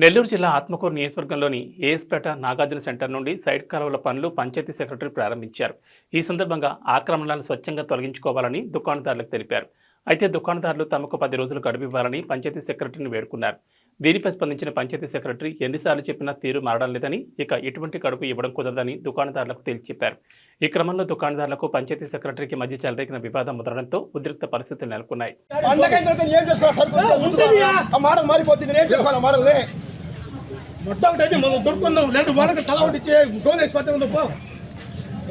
నెల్లూరు జిల్లా ఆత్మకూరు నియోజకవర్గంలోని ఏఎస్పేట నాగార్జున సెంటర్ నుండి సైడ్ కాలువల పనులు పంచాయతీ సెక్రటరీ ప్రారంభించారు. ఈ సందర్భంగా ఆక్రమణలను స్వచ్ఛంగా తొలగించుకోవాలని దుకాణదారులకు తెలిపారు. అయితే దుకాణదారులు తమకు పది రోజులు గడిపివ్వాలని ఇవ్వాలని పంచాయతీ సెక్రటరీని వేడుకున్నారు. దీనిపై స్పందించిన పంచాయతీ సెక్రటరీ ఎన్నిసార్లు చెప్పినా తీరు మారడం లేదని ఇక ఎటువంటి కడుపు ఇవ్వడం కుదరదని దుకాణదారులకు తేల్చి చెప్పారు ఈ క్రమంలో దుకాణదారులకు పంచాయతీ సెక్రటరీకి మధ్య చెలరేగిన వివాదం ముదరడంతో ఉద్రిక్త పరిస్థితులు నెలకొన్నాయి. పండగైన తర్వాత ఏం చేసుకోవాలి సార్ కొంచెం ముందుగా ఆ మోడల్ మారిపోతుంది నేను ఏం చేసుకోవాలి ఆ మోడల్ని మొట్ట ఒకటి అయితే మనం దొరుకుందాం. లేదు వాళ్ళకి తల ఒకటి ఇచ్చి డోన్ వేసి పట్టే ఉందో పో.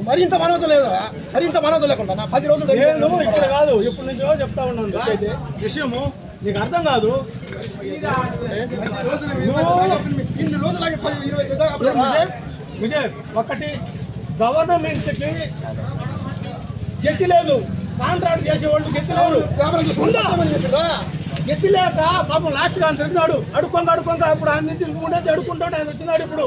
మరింత మనవత లేదా? మరింత మనవత లేకుండా నా పది రోజులు నేను ఇక్కడ కాదు ఇప్పుడు నుంచో చెప్తా ఉన్నాను. అయితే విషయము నీకు అర్థం కాదు. ఇన్ని రోజులు ఆగి పది ఇరవై విజయ్ ఒకటి గవర్నమెంట్కి గతి లేదు. కాంట్రాక్ట్ చేసేవాళ్ళు గతి లేరు వ్యాపారం చేసుకుంటామని చెప్పిరా గతి లేక పాపం లాస్ట్గా ఆయన తిరిగినాడు అడుక్కొంగ అడుక్కొంగ ఇప్పుడు ఆయన నుంచి మూడు నుంచి అడుక్కుంటాడు ఆయన వచ్చినాడు ఇప్పుడు.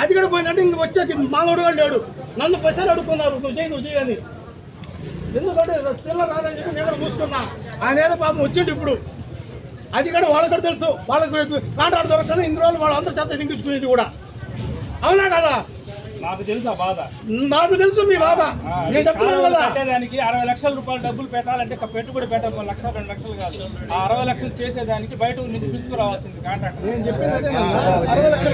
అది కూడా పోయిందంటే ఇంక వచ్చేది మానవుడు కూడా లేడు. నన్ను పైసలు అడుక్కున్నారు నువ్వు చేయి నువ్వు చేయని ఎందుకంటే చిల్లర రాదని చెప్పి నేను కూడా మూసుకున్నా. ఆయన ఏదో పాపం వచ్చిండు ఇప్పుడు. అది కూడా వాళ్ళకి తెలుసు. వాళ్ళకి కాంట్రాక్ట్ దొరకని ఇన్ని రోజులు వాళ్ళు అందరి చేత దింగించుకునేది కూడా. అవునా కదా? నాకు తెలుసు ఆ బాధ. నాకు తెలుసు మీ బాధ. నేను చెప్తున్నాను కదా కట్టేదానికి అరవై లక్షల రూపాయలు డబ్బులు పెట్టాలంటే ఒక పెట్టుబడి పెట్టాలి లక్ష రెండు లక్షలు కాదు. ఆ అరవై లక్షలు చేసేదానికి బయట నుంచి పిలుచుకురావాల్సింది కాంట్రాక్ట్ నేను చెప్పింది అదే. అరవై లక్షల